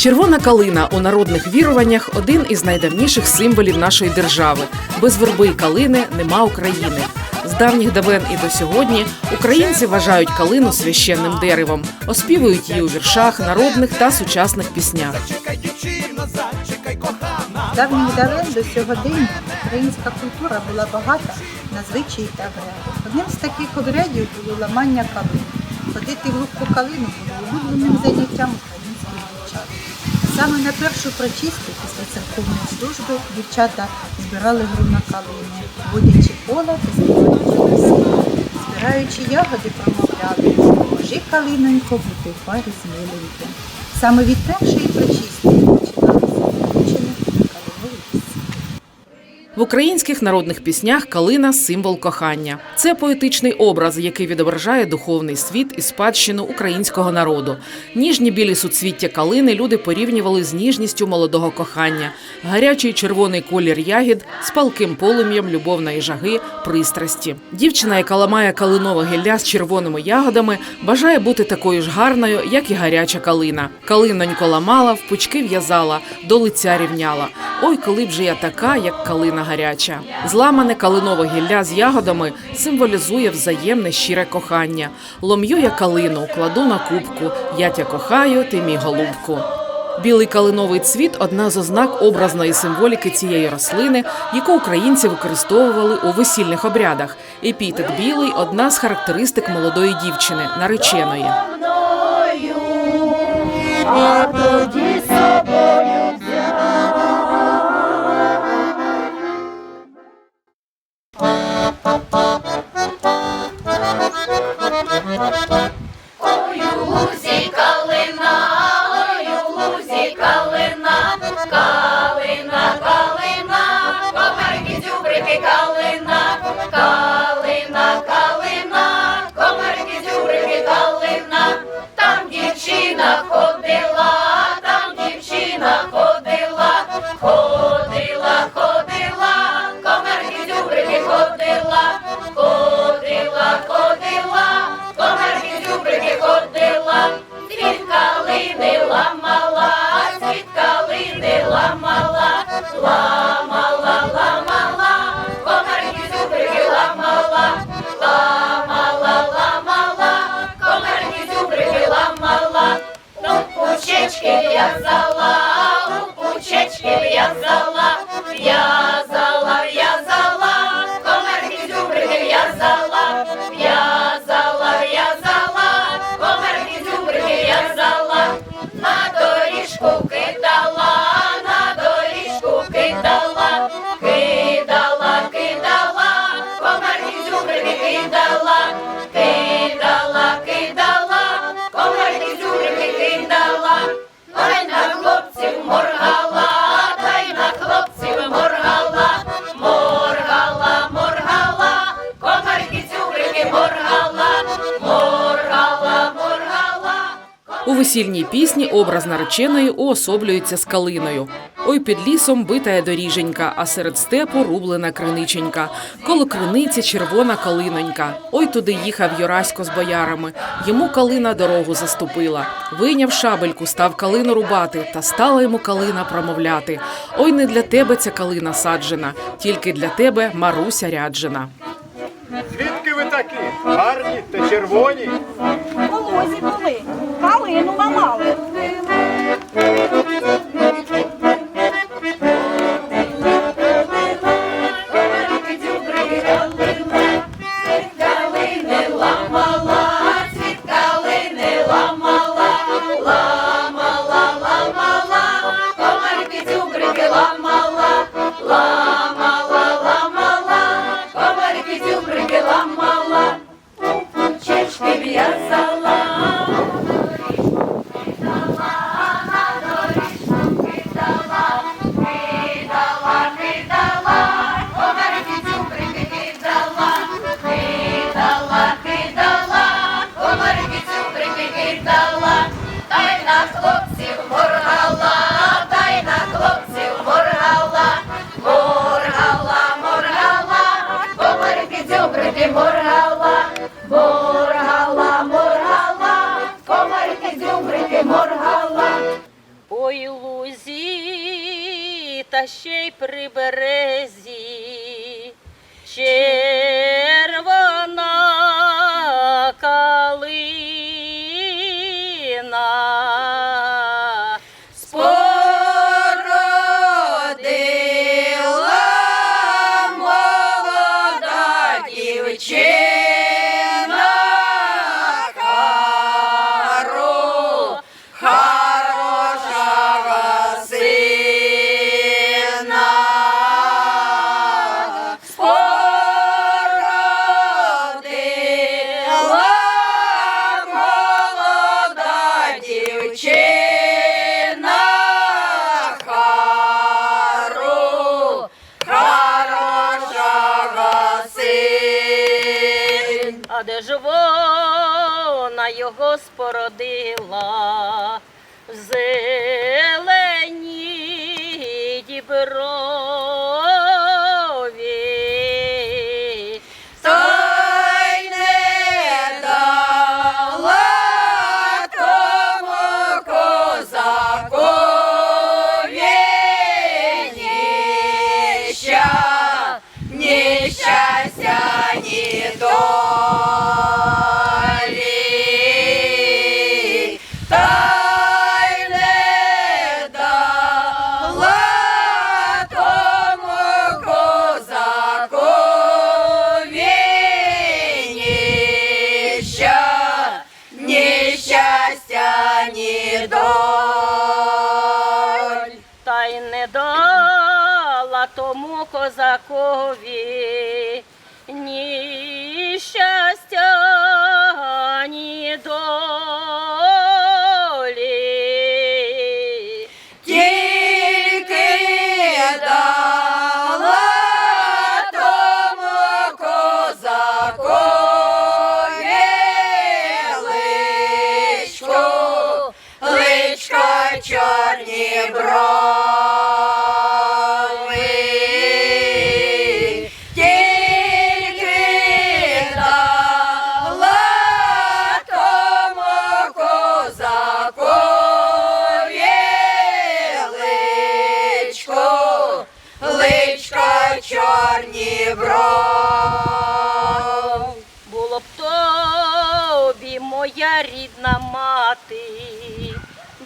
Червона калина у народних віруваннях один із найдавніших символів нашої держави. Без верби й калини нема України. З давніх давен і до сьогодні українці вважають калину священним деревом, оспівують її у віршах, народних та сучасних піснях. Давніх давен до сьогодення українська культура була багата на звичаї та обряди. Одним з таких обрядів було ламання калини. Ходити в лугку калину було улюбленим заняттям українських дівчат. Саме на першу прочистку після церковної служби дівчата збирали гру на калині, водячи кола та співаючи пісні. Збираючи ягоди, промовляли «Божи калинонько, бути в парі з миленьким». Саме від першої прочистки В українських народних піснях калина символ кохання. Це поетичний образ, який відображає духовний світ і спадщину українського народу. Ніжні білі суцвіття калини люди порівнювали з ніжністю молодого кохання, гарячий червоний колір ягід з палким полум'ям любовної жаги, пристрасті. Дівчина, яка ламає калинове гілля з червоними ягодами, бажає бути такою ж гарною, як і гаряча калина. Калинонько ламала, в пучки в'язала, до лиця рівняла. Ой, коли б же я така, як калина гаряча. Зламане калинове гілля з ягодами символізує взаємне щире кохання. Лом'ю я калину, кладу на кубку. Я тя кохаю, ти мій голубку. Білий калиновий цвіт одна з ознак образної символіки цієї рослини, яку українці використовували у весільних обрядах. Епітет білий одна з характеристик молодої дівчини, нареченої. Ой, У весільній пісні образ нареченої уособлюється з калиною. Ой, під лісом битая доріженька, а серед степу рублена криниченька. Коло криниці червона калинонька. Ой, туди їхав Юрасько з боярами. Йому калина дорогу заступила. Вийняв шабельку, став калину рубати, та стала йому калина промовляти. Ой, не для тебе ця калина саджена, тільки для тебе Маруся ряджена. Такі? Гарні та червоні. У лозі були, калину ламали. кидала, та на хлопців моргала, та й на хлопців моргала, моргала, моргала, комарики дзьобрики моргала, моргала, моргала, комарики дзьобрики моргала. Ой лузі, та ще й при березі. ще його козакові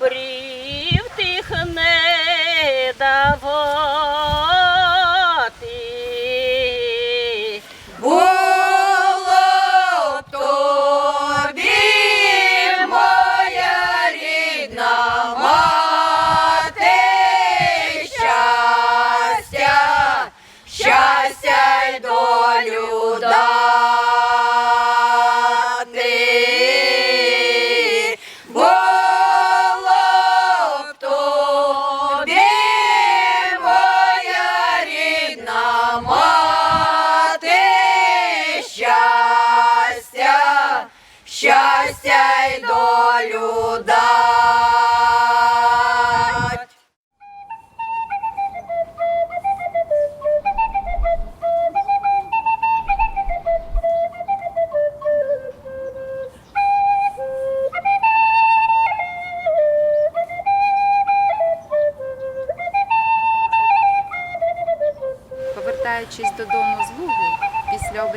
брів тих не давати.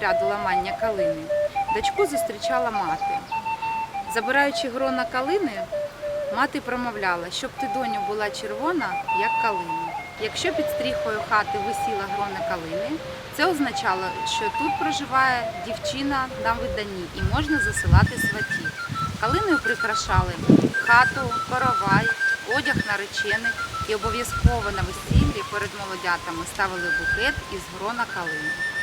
Обряду ламання калини, дочку зустрічала мати. Забираючи грона калини, мати промовляла, щоб ти доню була червона, як калина. Якщо під стріхою хати висіла грона калини, це означало, що тут проживає дівчина на виданні і можна засилати сватів. Калиною прикрашали хату, коровай, одяг наречених і обов'язково на весіллі перед молодятами ставили букет із грона калини.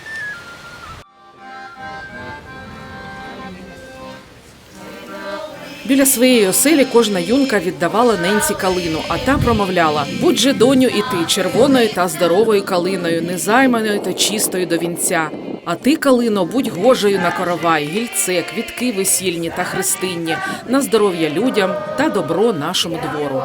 Біля своєї оселі кожна юнка віддавала ненці калину, а та промовляла: будь же доню і ти червоною та здоровою калиною, незайманою та чистою до вінця. А ти, калино, будь гожею на коровай, гільце, квітки весільні та хрестинні, на здоров'я людям та добро нашому двору.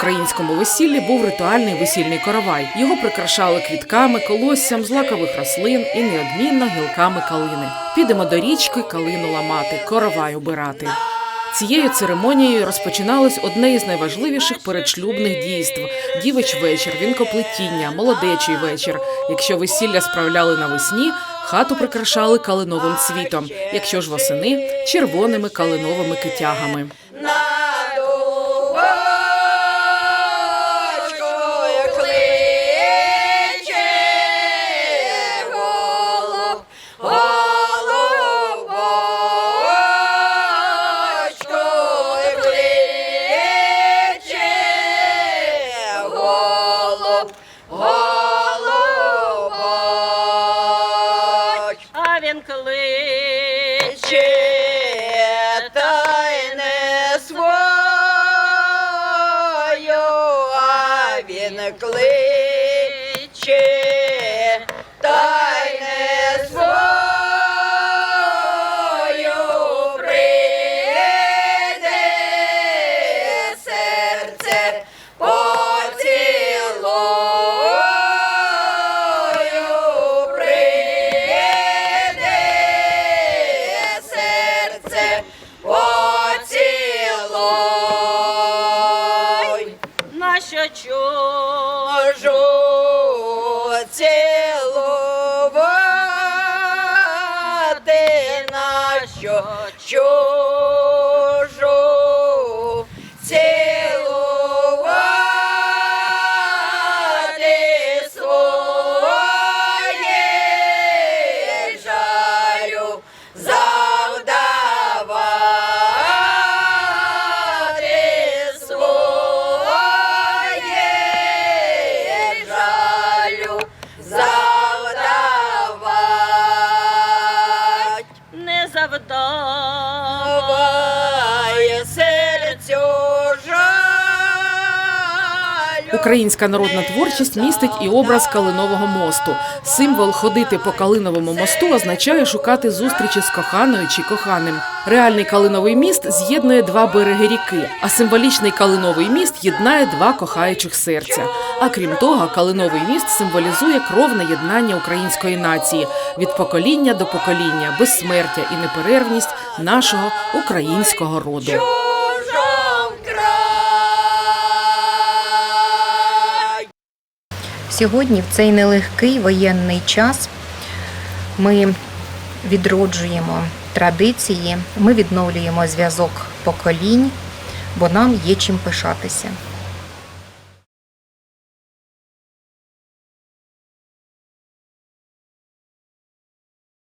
Українському весіллі був ритуальний весільний коровай. Його прикрашали квітками, колоссям, злакових рослин і неодмінно гілками калини. Підемо до річки калину ламати, коровай убирати. Цією церемонією розпочиналось одне із найважливіших передшлюбних дійств – дівич вечір, вінкоплетіння, молодечий вечір. Якщо весілля справляли навесні, хату прикрашали калиновим цвітом. Якщо ж восени червоними калиновими китягами. Він кличе, та не свою прийде серце поцілую, прийде серце Українська народна творчість містить і образ калинового мосту. Символ ходити по калиновому мосту означає шукати зустрічі з коханою чи коханим. Реальний калиновий міст з'єднує два береги ріки, а символічний калиновий міст єднає два кохаючих серця. А крім того, калиновий міст символізує кровне єднання української нації від покоління до покоління, безсмертя і неперервність нашого українського роду. Сьогодні, в цей нелегкий воєнний час, ми відроджуємо традиції, ми відновлюємо зв'язок поколінь, бо нам є чим пишатися.